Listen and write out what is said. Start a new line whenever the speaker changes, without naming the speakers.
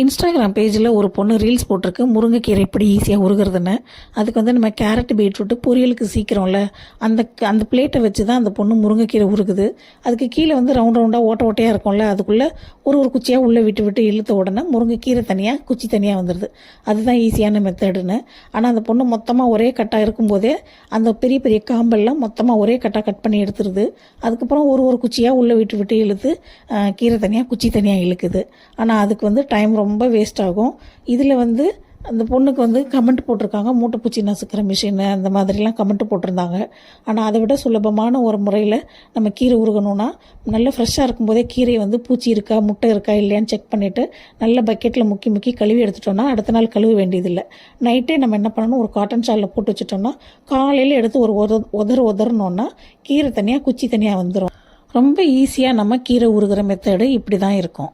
Instagram பேஜில் ஒரு பொண்ணு ரீல்ஸ் போட்டிருக்கு. முருங்கைக்கீரை எப்படி ஈஸியாக உருகிறதுன்னு. அதுக்கு வந்து நம்ம கேரட் பீட்ரூட்டு பொரியலுக்கு சீக்கிரம்ல. அந்த அந்த பிளேட்டை வச்சு தான் அந்த பொண்ணு முருங்கைக்கீரை உருகுது. அதுக்கு கீழே வந்து ரவுண்ட் ரவுண்டாக ஓட்ட ஓட்டையாக இருக்கும்ல. அதுக்குள்ளே ஒரு ஒரு குச்சியாக உள்ளே விட்டு விட்டு இழுத்த உடனே முருங்கைக்கீரை தனியாக குச்சி தனியாக வந்துடுது அதுதான் ஈஸியான மெத்தடுன்னு ஆனால் அந்த பொண்ணு மொத்தமாக ஒரே கட்டாக இருக்கும்போதே அந்த பெரிய பெரிய காம்பெல்லாம் மொத்தமாக ஒரே கட்டாக கட் பண்ணி எடுத்துருது. அதுக்கப்புறம் ஒரு ஒரு குச்சியாக உள்ளே விட்டு விட்டு இழுத்து கீரை தனியாக குச்சி தனியாக இழுக்குது. ஆனால் அதுக்கு வந்து டைம் ரொம்ப ரொம்ப வேஸ்ட் ஆகும். இதில் வந்து அந்த பொண்ணுக்கு வந்து கமெண்ட் போட்டிருக்காங்க. மூட்டைப்பூச்சி நசுக்கிற மிஷின் அந்த மாதிரிலாம் கமெண்ட் போட்டிருந்தாங்க. ஆனால் அதை விட சுலபமான ஒரு முறையில் நம்ம கீரை உருகணும்னா நல்ல ஃப்ரெஷ்ஷாக இருக்கும்போதே கீரையை வந்து பூச்சி இருக்கா முட்டை இருக்கா இல்லையான்னு செக் பண்ணிவிட்டு நல்ல பக்கெட்டில் முக்கி முக்கி கழுவி எடுத்துட்டோம்னா அடுத்த நாள் கழுவ வேண்டியதில்லை. நைட்டே நம்ம என்ன பண்ணணும்? ஒரு காட்டன் ஷாலில் போட்டு வச்சுட்டோம்னா காலையில் எடுத்து ஒரு உத உதறு உதறணுன்னா கீரை தனியாக குச்சி தனியாக வந்துடும் ரொம்ப ஈஸியாக நம்ம கீரை உருகிற மெத்தடு இப்படி தான் இருக்கும்.